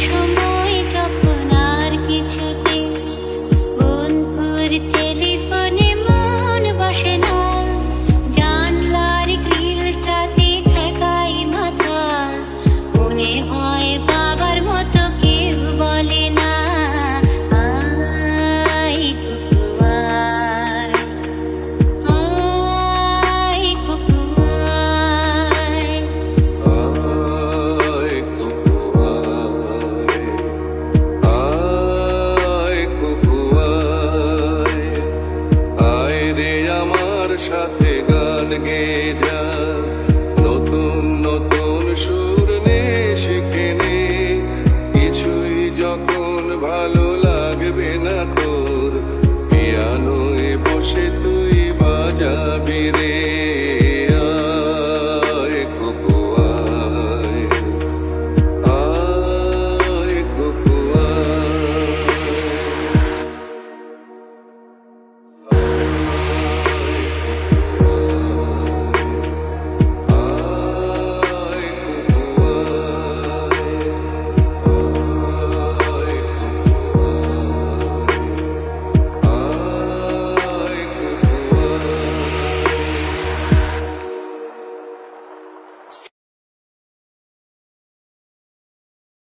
special আমার সাথে গান গে যা নতুন নতুন সুর নে শিখে নে কিছুই যখন ভালো লাগবে না তোর, পিয়ানোয় বসে তুই বাজাবি রে।